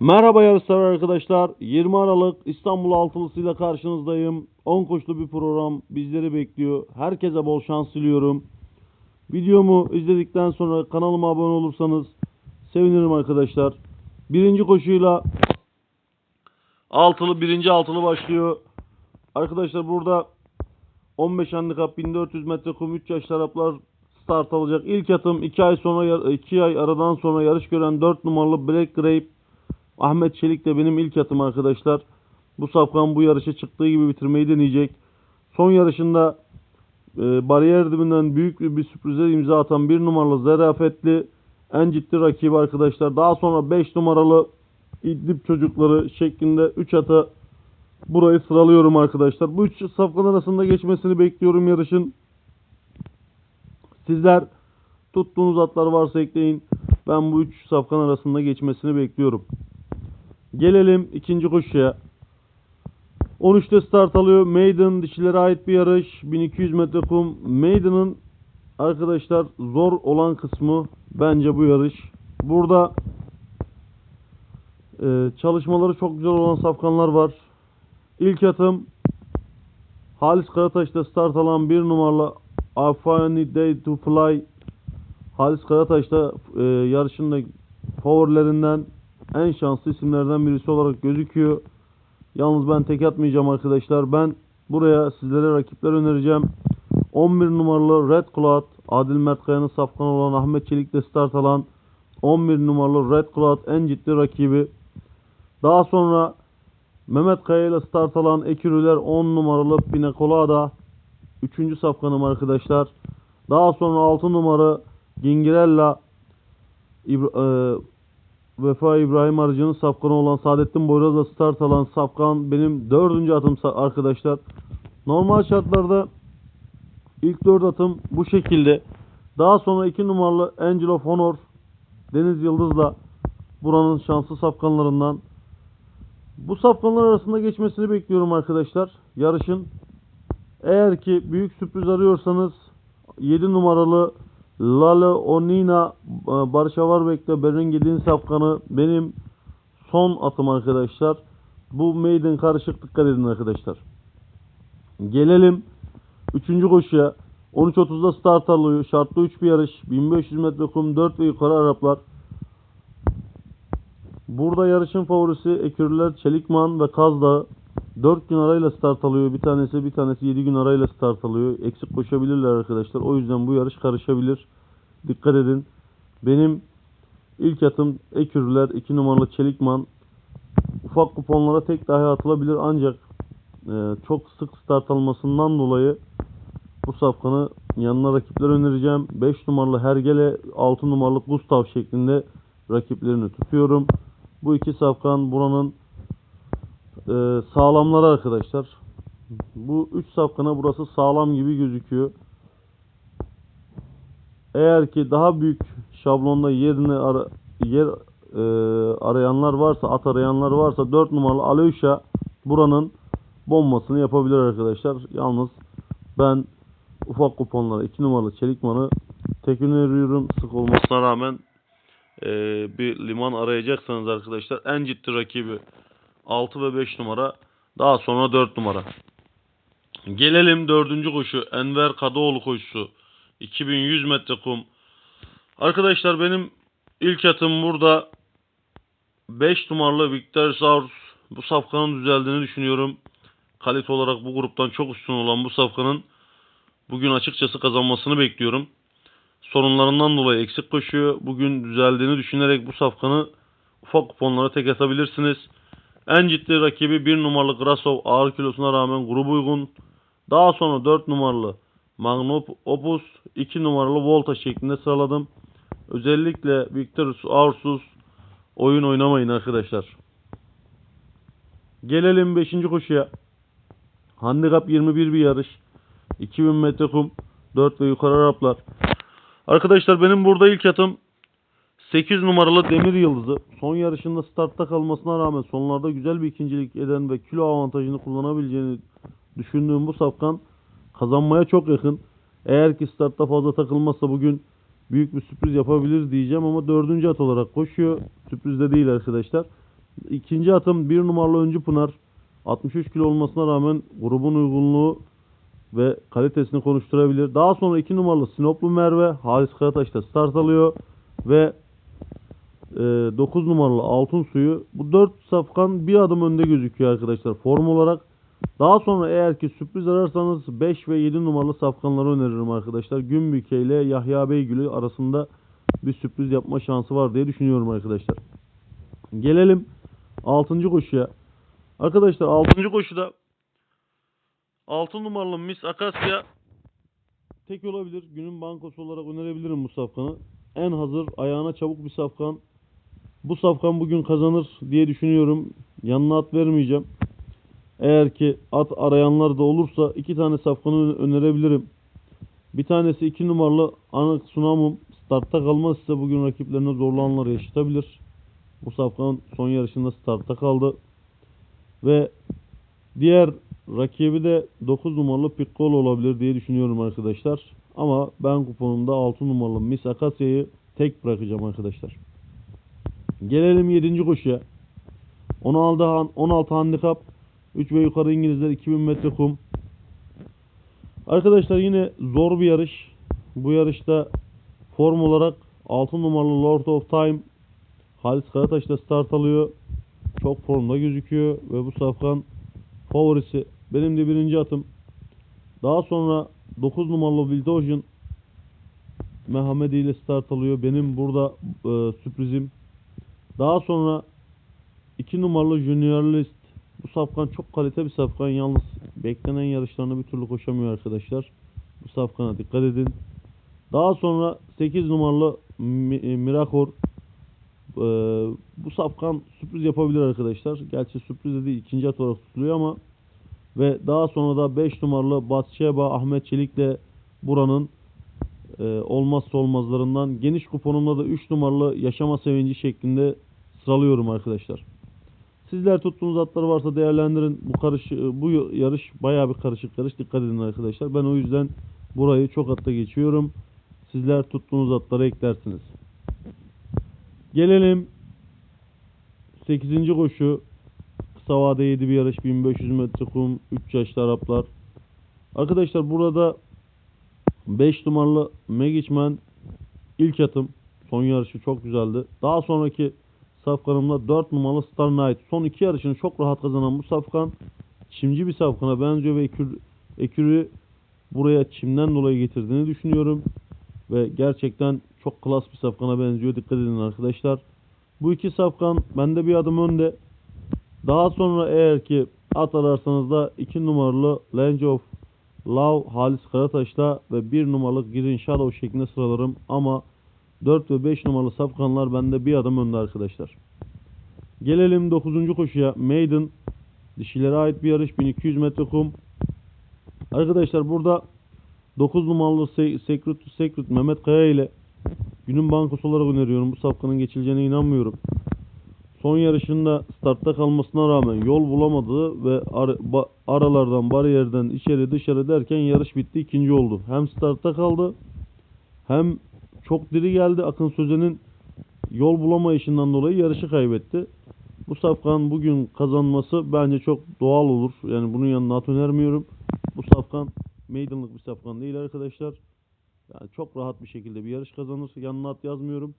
Merhaba yarışsever arkadaşlar. 20 Aralık İstanbul Altılısı'yla karşınızdayım. 10 koşulu bir program bizleri bekliyor. Herkese bol şans diliyorum. Videomu izledikten sonra kanalıma abone olursanız sevinirim arkadaşlar. Birinci koşuyla altılı birinci altılı başlıyor. Arkadaşlar burada 15 handikap 1400 metre kum 3 yaş taraflar start alacak. İlk atım 2 ay sonra 2 ay aradan sonra yarış gören 4 numaralı Black Grape Ahmet Çelik de benim ilk atım arkadaşlar. Bu safkan bu yarışa çıktığı gibi bitirmeyi deneyecek. Son yarışında e, bariyer dibinden büyük bir, bir sürprize imza atan bir numaralı Zerafetli en ciddi rakibi arkadaşlar. Daha sonra 5 numaralı İdlib çocukları şeklinde 3 ata burayı sıralıyorum arkadaşlar. Bu 3 safkan arasında geçmesini bekliyorum yarışın. Sizler tuttuğunuz atlar varsa ekleyin. Ben bu 3 safkan arasında geçmesini bekliyorum. Gelelim ikinci koşuya. 13'te start alıyor. Maiden dişilere ait bir yarış. 1200 metre kum. Maiden'ın arkadaşlar zor olan kısmı bence bu yarış. Burada e, çalışmaları çok güzel olan safkanlar var. İlk atım Halis Karataş'ta start alan bir numaralı Afani Day to Fly Halis Karataş'ta e, yarışın da favorilerinden en şanslı isimlerden birisi olarak gözüküyor. Yalnız ben tek atmayacağım arkadaşlar. Ben buraya sizlere rakipler önereceğim. 11 numaralı Red Cloud, Adil Mert Kaya'nın safkanı olan Ahmet Çelik'te start alan 11 numaralı Red Cloud en ciddi rakibi. Daha sonra Mehmet Kaya ile start alan Ekürüler 10 numaralı Pinacolada 3. safkanım arkadaşlar. Daha sonra 6 numara Gingirella İbra- e, Vefa İbrahim Arıcı'nın safkanı olan Saadettin Boyraz'la start alan safkan benim dördüncü atım arkadaşlar. Normal şartlarda ilk dört atım bu şekilde. Daha sonra iki numaralı Angel of Honor Deniz Yıldız'la buranın şanslı safkanlarından. Bu safkanlar arasında geçmesini bekliyorum arkadaşlar. Yarışın. Eğer ki büyük sürpriz arıyorsanız 7 numaralı Lale Onina e, Barış Avarbek'te Beringid'in safkanı benim son atım arkadaşlar. Bu maiden karışık dikkat edin arkadaşlar. Gelelim 3. koşuya. 13.30'da start alıyor. Şartlı 3 bir yarış. 1500 metre kum 4 ve yukarı Araplar. Burada yarışın favorisi Ekürüler, Çelikman ve Kaz. 4 gün arayla start alıyor. Bir tanesi bir tanesi 7 gün arayla start alıyor. Eksik koşabilirler arkadaşlar. O yüzden bu yarış karışabilir. Dikkat edin. Benim ilk atım Ekürüler 2 numaralı Çelikman. Ufak kuponlara tek dahi atılabilir ancak e, çok sık start almasından dolayı bu safkanı yanına rakipler önereceğim. 5 numaralı Hergele, 6 numaralı Gustav şeklinde rakiplerini tutuyorum. Bu iki safkan buranın e, sağlamları arkadaşlar. Bu 3 safkana burası sağlam gibi gözüküyor. Eğer ki daha büyük şablonda yerini ara, yer e, arayanlar varsa, at arayanlar varsa 4 numaralı Aleyuşa buranın bombasını yapabilir arkadaşlar. Yalnız ben ufak kuponlara 2 numaralı Çelikman'ı tek öneriyorum. Sık olmasına rağmen e, bir liman arayacaksanız arkadaşlar en ciddi rakibi 6 ve 5 numara. Daha sonra 4 numara. Gelelim 4. koşu. Enver Kadıoğlu koşusu. 2100 metre kum. Arkadaşlar benim ilk atım burada 5 numaralı Victor Saurus. Bu safkanın düzeldiğini düşünüyorum. Kalite olarak bu gruptan çok üstün olan bu safkanın bugün açıkçası kazanmasını bekliyorum. Sorunlarından dolayı eksik koşuyor. Bugün düzeldiğini düşünerek bu safkanı ufak kuponlara tek atabilirsiniz. En ciddi rakibi 1 numaralı Grasov ağır kilosuna rağmen grubu uygun. Daha sonra 4 numaralı Magnum Opus, 2 numaralı Volta şeklinde sıraladım. Özellikle Victor Aursus oyun oynamayın arkadaşlar. Gelelim 5. koşuya. Handikap 21 bir yarış. 2000 metre kum, 4 ve yukarı Araplar. Arkadaşlar benim burada ilk atım 8 numaralı Demir Yıldızı. Son yarışında startta kalmasına rağmen sonlarda güzel bir ikincilik eden ve kilo avantajını kullanabileceğini düşündüğüm bu safkan kazanmaya çok yakın. Eğer ki startta fazla takılmazsa bugün büyük bir sürpriz yapabilir diyeceğim ama dördüncü at olarak koşuyor. Sürpriz de değil arkadaşlar. İkinci atım 1 numaralı Öncü Pınar. 63 kilo olmasına rağmen grubun uygunluğu ve kalitesini konuşturabilir. Daha sonra 2 numaralı Sinoplu Merve Halis Karataş'ta start alıyor ve 9 numaralı Altın Suyu bu 4 safkan bir adım önde gözüküyor arkadaşlar form olarak. Daha sonra eğer ki sürpriz ararsanız 5 ve 7 numaralı safkanları öneririm arkadaşlar. Gümbüke ile Yahya Beygül'ü arasında bir sürpriz yapma şansı var diye düşünüyorum arkadaşlar. Gelelim 6. koşuya. Arkadaşlar 6. koşuda 6 numaralı Miss Akasya tek olabilir. Günün bankosu olarak önerebilirim bu safkanı. En hazır, ayağına çabuk bir safkan. Bu safkan bugün kazanır diye düşünüyorum. Yanına at vermeyeceğim. Eğer ki at arayanlar da olursa iki tane safkanı önerebilirim. Bir tanesi 2 numaralı Anık Sunamum. Startta kalmazsa bugün rakiplerine zorlu anlar yaşatabilir. Bu safkan son yarışında startta kaldı. Ve diğer rakibi de 9 numaralı Piccolo olabilir diye düşünüyorum arkadaşlar. Ama ben kuponumda 6 numaralı Miss Akasya'yı tek bırakacağım arkadaşlar. Gelelim 7. koşuya. 16, han- 16 handikap 3 ve yukarı İngilizler 2000 metre kum. Arkadaşlar yine zor bir yarış. Bu yarışta form olarak 6 numaralı Lord of Time Halis Karataş'ta start alıyor. Çok formda gözüküyor ve bu safkan favorisi. Benim de birinci atım. Daha sonra 9 numaralı Wild Ocean Mehmedi ile start alıyor. Benim burada e, sürprizim. Daha sonra 2 numaralı Junior List. Bu safkan çok kalite bir safkan. Yalnız beklenen yarışlarını bir türlü koşamıyor arkadaşlar. Bu safkana dikkat edin. Daha sonra 8 numaralı e, Mirakor. Ee, bu safkan sürpriz yapabilir arkadaşlar. Gerçi sürpriz de ikinci at olarak tutuluyor ama ve daha sonra da 5 numaralı Batşeba Ahmet Çelik de buranın e, olmazsa olmazlarından. Geniş kuponumda da 3 numaralı Yaşama Sevinci şeklinde sıralıyorum arkadaşlar. Sizler tuttuğunuz atlar varsa değerlendirin. Bu karış bu yarış bayağı bir karışık yarış. Dikkat edin arkadaşlar. Ben o yüzden burayı çok atta geçiyorum. Sizler tuttuğunuz atları eklersiniz. Gelelim 8. koşu. Kısa vade 7 bir yarış 1500 metre kum 3 yaşlı Araplar. Arkadaşlar burada 5 numaralı Megiçmen ilk atım. Son yarışı çok güzeldi. Daha sonraki safkanımda 4 numaralı Star Knight. Son iki yarışını çok rahat kazanan bu safkan çimci bir safkana benziyor ve ekür, ekürü buraya çimden dolayı getirdiğini düşünüyorum. Ve gerçekten çok klas bir safkana benziyor. Dikkat edin arkadaşlar. Bu iki safkan bende bir adım önde. Daha sonra eğer ki at ararsanız da 2 numaralı Lange of Love Halis Karataş'ta ve 1 numaralı Green Shadow şeklinde sıralarım. Ama 4 ve 5 numaralı safkanlar bende bir adım önde arkadaşlar. Gelelim 9. koşuya. Maiden. Dişilere ait bir yarış. 1200 metre kum. Arkadaşlar burada 9 numaralı Se- Secret to Secret Mehmet Kaya ile günün bankosu olarak öneriyorum. Bu safkanın geçileceğine inanmıyorum. Son yarışında startta kalmasına rağmen yol bulamadığı ve ar- ba- aralardan bariyerden içeri dışarı derken yarış bitti ikinci oldu. Hem startta kaldı hem çok diri geldi. Akın Sözen'in yol bulamayışından dolayı yarışı kaybetti. Bu safkan bugün kazanması bence çok doğal olur. Yani bunun yanına at önermiyorum. Bu safkan meydanlık bir safkan değil arkadaşlar. Yani çok rahat bir şekilde bir yarış kazanır. Yanına at yazmıyorum.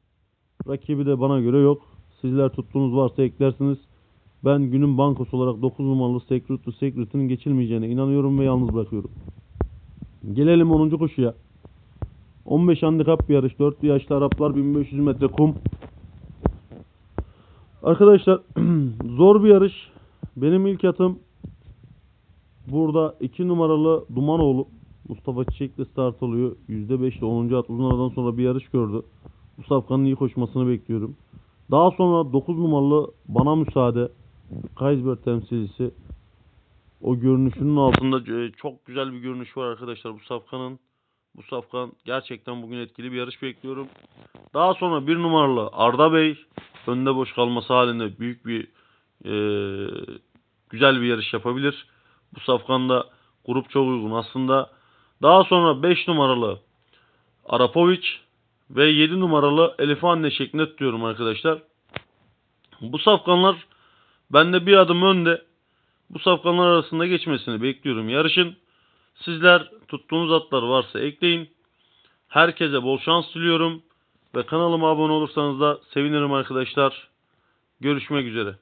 Rakibi de bana göre yok. Sizler tuttuğunuz varsa eklersiniz. Ben günün bankosu olarak 9 numaralı Secret to Secret'ın geçilmeyeceğine inanıyorum ve yalnız bırakıyorum. Gelelim 10. koşuya. 15 handikap yarış. 4 yaşlı Araplar 1500 metre kum. Arkadaşlar zor bir yarış. Benim ilk atım burada 2 numaralı Dumanoğlu. Mustafa Çiçek'le start alıyor. %5'le 10. at uzun aradan sonra bir yarış gördü. Bu safkanın iyi koşmasını bekliyorum. Daha sonra 9 numaralı Bana Müsaade Kaysberg temsilcisi. O görünüşünün altında e, çok güzel bir görünüş var arkadaşlar bu safkanın. Bu safkan gerçekten bugün etkili bir yarış bekliyorum. Daha sonra bir numaralı Arda Bey önde boş kalması halinde büyük bir e, güzel bir yarış yapabilir. Bu safkanda grup çok uygun aslında. Daha sonra 5 numaralı Arapovic ve 7 numaralı Elif Anne şeklinde tutuyorum arkadaşlar. Bu safkanlar Ben de bir adım önde bu safkanlar arasında geçmesini bekliyorum yarışın. Sizler tuttuğunuz atlar varsa ekleyin. Herkese bol şans diliyorum. Ve kanalıma abone olursanız da sevinirim arkadaşlar. Görüşmek üzere.